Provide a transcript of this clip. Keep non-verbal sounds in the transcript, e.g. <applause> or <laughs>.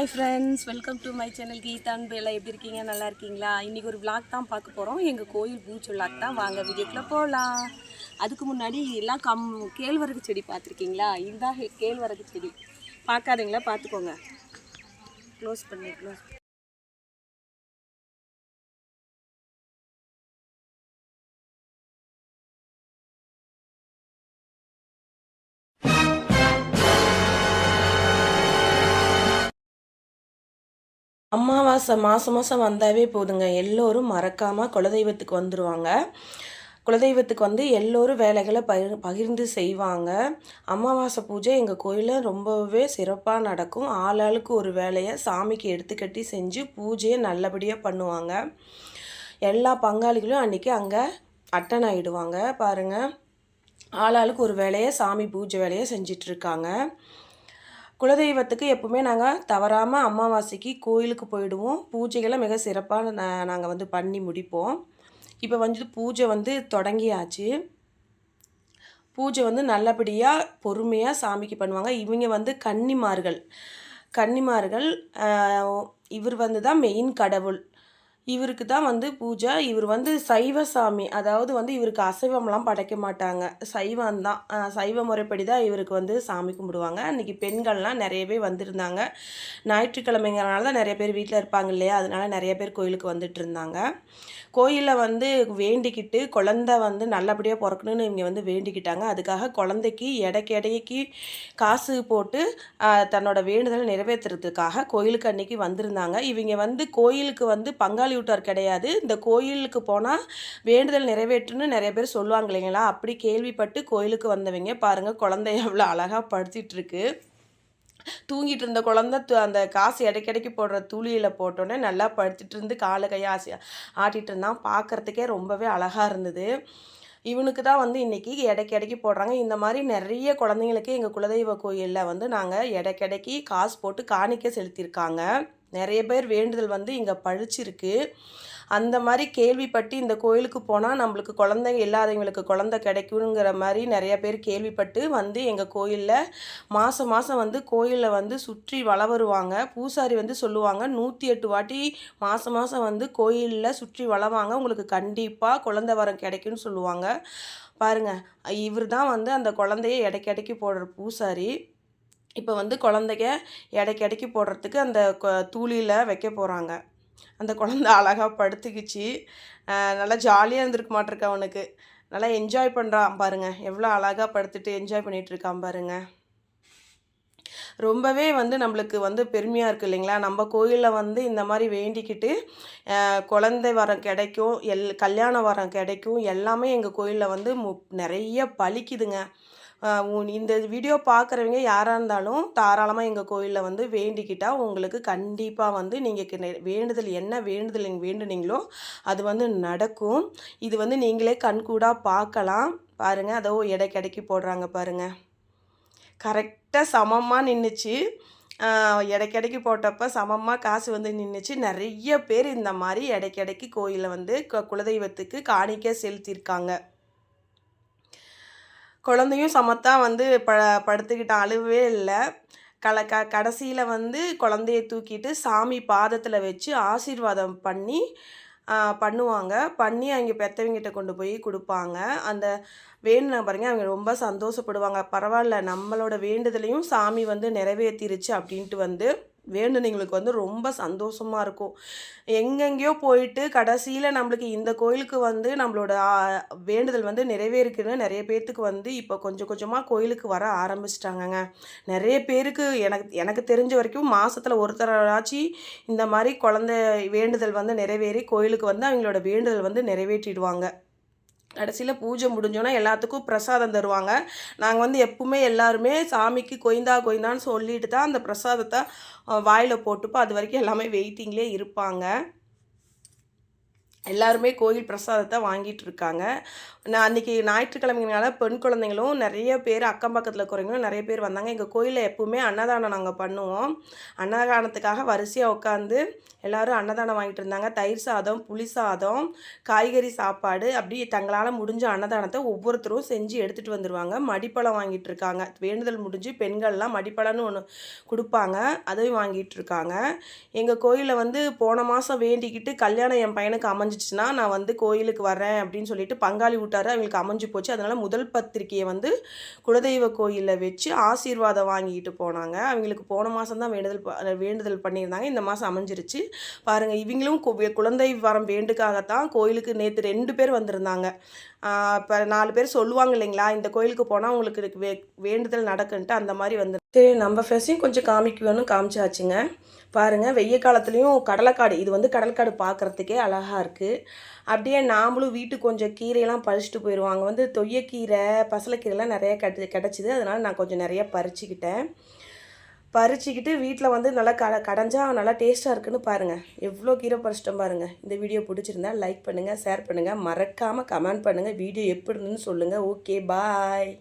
Hi friends welcome to my channel கீதான் பேலா எப்படி இருக்கீங்க? நல்லா இருக்கீங்களா? இன்றைக்கி ஒரு விளாக் தான் பார்க்க போகிறோம் எங்கள் கோயில் பூச்சி விளாக் தான். வாங்க வீடியோக்குள்ளே போகலாம் அதுக்கு முன்னாடி எல்லாம் கம் கேழ்வரகு செடி பார்த்துருக்கீங்களா? இதுதான் கேழ்வரகு செடி. பார்க்காதீங்களா? பார்த்துக்கோங்க. க்ளோஸ் பண்ணி க்ளோஸ் அமாவாசை மாதம் மாதம் வந்தாவே போதுங்க. எல்லோரும் மறக்காமல் குலதெய்வத்துக்கு வந்துடுவாங்க குலதெய்வத்துக்கு வந்து எல்லோரும் வேலைகளை பகிர் பகிர்ந்து செய்வாங்க. அமாவாசை பூஜை எங்கள் கோயிலில் ரொம்பவே சிறப்பாக நடக்கும். ஆளாளுக்கு ஒரு வேலையை சாமிக்கு எடுத்துக்கட்டி செஞ்சு பூஜையை நல்லபடியாக பண்ணுவாங்க. எல்லா பங்காளிகளும் அன்றைக்கி அங்கே அட்டன் ஆகிடுவாங்க பாருங்கள் ஆளாளுக்கு ஒரு வேலையை சாமி பூஜை வேலையை செஞ்சிட்ருக்காங்க குலதெய்வத்துக்கு எப்பவுமே நாங்கள் தவறாமல் அமாவாசைக்கு கோயிலுக்கு போயிடுவோம். பூஜைகளை மிக சிறப்பாக நாங்கள் வந்து பண்ணி முடிப்போம். இப்போ வந்து பூஜை வந்து தொடங்கியாச்சு. பூஜை வந்து நல்லபடியாக பொறுமையாக சாமிக்கு பண்ணுவாங்க. இவங்க வந்து கன்னிமார்கள். கன்னிமார்கள் இவர் வந்து தான் மெயின் கடவுள். இவருக்கு தான் வந்து பூஜை. இவர் வந்து சைவ சாமி அதாவது வந்து இவருக்கு அசைவம்லாம் படைக்க மாட்டாங்க. சைவம் தான். சைவ முறைப்படி தான் இவருக்கு வந்து சாமி கும்பிடுவாங்க. அன்றைக்கி பெண்கள்லாம் நிறையவே வந்திருந்தாங்க. ஞாயிற்றுக்கிழமைங்கிறனால தான் நிறைய பேர் வீட்டில் இருப்பாங்க இல்லையா? அதனால நிறைய பேர் கோயிலுக்கு வந்துட்டு இருந்தாங்க. கோயிலில் வந்து வேண்டிக்கிட்டு குழந்த வந்து நல்லபடியாக பிறக்கணும்னு இவங்க வந்து வேண்டிக்கிட்டாங்க. அதுக்காக குழந்தைக்கு எடைக்கு எடைக்கு காசு போட்டு தன்னோட வேண்டுதலை நிறைவேற்றுறதுக்காக கோயிலுக்கு அன்றைக்கி வந்திருந்தாங்க. இவங்க வந்து கோயிலுக்கு வந்து பங்காளி வீட்டார் கிடையாது. இந்த கோயிலுக்கு போனால் வேண்டுதல் நிறைவேற்றுன்னு நிறைய பேர் சொல்லுவாங்க இல்லைங்களா? அப்படி கேள்விப்பட்டு கோயிலுக்கு வந்தவங்க பாருங்கள் குழந்தை எவ்வளோ அழகாக படுத்திட்டுருக்கு தூங்கிட்டு இருந்த குழந்த அந்த காசு இடைக்கிடைக்கு போடுற துளியில் போட்டோன்னே நல்லா படுத்துட்டு இருந்து காலை கையை ஆசி இருந்தான். பார்க்கறதுக்கே ரொம்பவே அழகாக இருந்தது. இவனுக்கு தான் வந்து இன்றைக்கி இடைக்கிடைக்கு போடுறாங்க. இந்த மாதிரி நிறைய குழந்தைங்களுக்கு எங்கள் குலதெய்வ கோயிலில் வந்து நாங்கள் இடைக்கிடைக்கு காசு போட்டு காணிக்க செலுத்தியிருக்காங்க. நிறைய பேர் வேண்டுதல் வந்து இங்கே பழிச்சிருக்கு. அந்த மாதிரி கேள்விப்பட்டு இந்த கோயிலுக்கு போனால் நம்மளுக்கு குழந்தைங்க இல்லாதவங்களுக்கு குழந்தை கிடைக்குங்கிற மாதிரி நிறைய பேர் கேள்விப்பட்டு வந்து எங்கள் கோயிலில் மாதம் மாதம் வந்து கோயிலில் வந்து சுற்றி வள வருவாங்க பூசாரி வந்து சொல்லுவாங்க நூற்றி எட்டு வாட்டி மாதம் மாதம் வந்து கோயிலில் சுற்றி வளவாங்க. உங்களுக்கு கண்டிப்பாக குழந்தை வரம் கிடைக்கும்னு சொல்லுவாங்க. பாருங்கள் இவர் தான் வந்து அந்த குழந்தைய இடைக்கடைக்கு போடுற பூசாரி. இப்போ வந்து குழந்தைங்க இடைக்கிடைக்கு போடுறதுக்கு அந்த தூளியில் வைக்க போகிறாங்க அந்த குழந்தை <laughs> அழகாக படுத்துக்கிச்சு. நல்லா ஜாலியாக இருந்திருக்க மாட்டிருக்க அவனுக்கு. நல்லா என்ஜாய் பண்ணுறான் பாருங்க. எவ்வளோ அழகாக படுத்துட்டு என்ஜாய் பண்ணிகிட்ருக்கான் இருக்கான் பாருங்க. ரொம்பவே வந்து நம்மளுக்கு வந்து பெருமையாக இருக்குது இல்லைங்களா? நம்ம கோயிலில் வந்து இந்த மாதிரி வேண்டிக்கிட்டு குழந்தை வரம் கிடைக்கும் எல் கல்யாண வரம் கிடைக்கும் எல்லாமே எங்கள் கோயிலில் வந்து மு நிறைய பழிக்குதுங்க. இந்த வீடியோ பார்க்குறவங்க யாராக இருந்தாலும் தாராளமாக எங்கள் கோயிலில் வந்து வேண்டிக்கிட்டால் உங்களுக்கு கண்டிப்பாக வந்து நீங்கள் வேண்டுதல் என்ன வேண்டுதல் வேண்டுனீங்களோ அது வந்து நடக்கும். இது வந்து நீங்களே கண்கூடாக பார்க்கலாம். பாருங்கள் அதோ இடைக்கிடைக்கு போடுறாங்க பாருங்கள் கரெக்டாக சமமாக நின்றுச்சு இடைக்கிடைக்கு போட்டப்போ சமமாக காசு வந்து நின்றுச்சு நிறைய பேர் இந்த மாதிரி இடைக்கிடைக்கு கோயிலில் வந்து குலதெய்வத்துக்கு காணிக்க செலுத்தியிருக்காங்க குழந்தையும் சமத்தா வந்து ப படுத்துக்கிட்டான் அழுவே இல்லை. கல க கடைசியில் வந்து குழந்தைய தூக்கிட்டு சாமி பாதத்தில் வச்சு ஆசீர்வாதம் பண்ணி பண்ணுவாங்க. பண்ணி அங்கே பெற்றவங்கிட்ட கொண்டு போய் கொடுப்பாங்க. அந்த வேணுன பாருங்க அவங்க ரொம்ப சந்தோஷப்படுவாங்க. பரவாயில்ல நம்மளோட வேண்டுதலையும் சாமி வந்து நிறைவேற்றிருச்சு அப்படின்ட்டு வந்து வேண்டுனவங்களுக்கு வந்து ரொம்ப சந்தோஷமாக இருக்கும். எங்கெங்கேயோ போயிட்டு கடைசியில் நம்மளுக்கு இந்த கோயிலுக்கு வந்து நம்மளோட வேண்டுதல் வந்து நிறைவேறுக்குன்னு நிறைய பேர்த்துக்கு வந்து இப்போ கொஞ்சம் கொஞ்சமாக கோயிலுக்கு வர ஆரம்பிச்சிட்டாங்கங்க. நிறைய பேருக்கு எனக்கு எனக்கு தெரிஞ்ச வரைக்கும் மாதத்தில் ஒருத்தராச்சு இந்த மாதிரி குழந்தை வேண்டுதல் வந்து நிறைவேறி கோயிலுக்கு வந்து அவங்களோட வேண்டுதல் வந்து நிறைவேற்றிடுவாங்க. கடைசியில் பூஜை முடிஞ்சோன்னா எல்லாத்துக்கும் பிரசாதம் தருவாங்க. நாங்கள் வந்து எப்பவுமே எல்லாருமே சாமிக்கு கொய்ந்தா கொய்ந்தான்னு சொல்லிட்டு தான் அந்த பிரசாதத்தை வாயில் போட்டுப்போம். அது வரைக்கும் எல்லாமே வெயிட்டிங்லேயே இருப்பாங்க. எல்லாருமே கோயில் பிரசாதத்தை வாங்கிட்டு இருக்காங்க நான் அன்றைக்கி ஞாயிற்றுக்கிழமைனால பெண் குழந்தைங்களும் நிறைய பேர் அக்கம் பக்கத்தில் இருக்கிறவங்களும் நிறைய பேர் வந்தாங்க. எங்கள் கோயிலில் எப்போவுமே அன்னதானம் நாங்கள் பண்ணுவோம். அன்னதானத்துக்காக வரிசையாக உட்காந்து எல்லோரும் அன்னதானம் வாங்கிட்டு இருந்தாங்க. தயிர் சாதம் புளி சாதம் காய்கறி சாப்பாடு அப்படி தங்களால் முடிஞ்ச அன்னதானத்தை ஒவ்வொருத்தரும் செஞ்சு எடுத்துகிட்டு வந்துடுவாங்க மடிப்பழம் வாங்கிட்டு இருக்காங்க வேண்டுதல் முடிஞ்சு பெண்கள்லாம் மடிப்பழம்னு ஒன்று கொடுப்பாங்க. அதையும் வாங்கிட்டு இருக்காங்க எங்கள் கோயிலில் வந்து போன மாதம் வேண்டிக்கிட்டு கல்யாணம் என் பையனுக்கு அமைஞ்சிச்சுன்னா நான் வந்து கோயிலுக்கு வரேன் அப்படின்னு சொல்லிட்டு பங்காளி விட்டார் அவங்களுக்கு அமைஞ்சு போச்சு. அதனால் முதல் பத்திரிக்கையை வந்து குலதெய்வ கோயிலில் வச்சு ஆசீர்வாதம் வாங்கிட்டு போனாங்க. அவங்களுக்கு போன மாதம் தான் வேண்டுதல் வேண்டுதல் பண்ணியிருந்தாங்க. இந்த மாதம் அமைஞ்சிருச்சு. பாருங்கள் இவங்களும் குழந்தை வரம் வேண்டுக்காகத்தான் கோயிலுக்கு நேற்று ரெண்டு பேர் வந்திருந்தாங்க. இப்போ நாலு பேர் சொல்லுவாங்க இல்லைங்களா இந்த கோயிலுக்கு போனால் உங்களுக்கு வே வேண்டுதல் நடக்குன்ட்டு அந்த மாதிரி வந்து சரி நம்ம ஃபெஸ்ஸையும் கொஞ்சம் காமிக்கணும்னு காமிச்சாச்சுங்க. பாருங்கள் வெய்ய காலத்துலேயும் கடலைக்காடு இது வந்து கடல்காடு பார்க்குறதுக்கே அழகாக இருக்குது அப்படியே நாமளும் வீட்டுக்கு கொஞ்சம் கீரையெல்லாம் பறிச்சுட்டு போயிடுவாங்க வந்து தொய்யக்கீரை பசலைக்கீரைலாம் நிறையா கிட கிடச்சிது. அதனால் நான் கொஞ்சம் நிறையா பறிச்சுக்கிட்டேன். பறிச்சுக்கிட்டு வீட்டில் வந்து நல்லா கட கடைஞ்சா நல்லா டேஸ்ட்டாக இருக்குன்னு பாருங்கள் எவ்வளோ கீரை பறிச்சிட்டோம் பாருங்கள் இந்த வீடியோ பிடிச்சிருந்தா லைக் பண்ணுங்கள் ஷேர் பண்ணுங்கள் மறக்காமல் கமெண்ட் பண்ணுங்கள் வீடியோ எப்படி இருந்துன்னு சொல்லுங்கள் ஓகே பாய்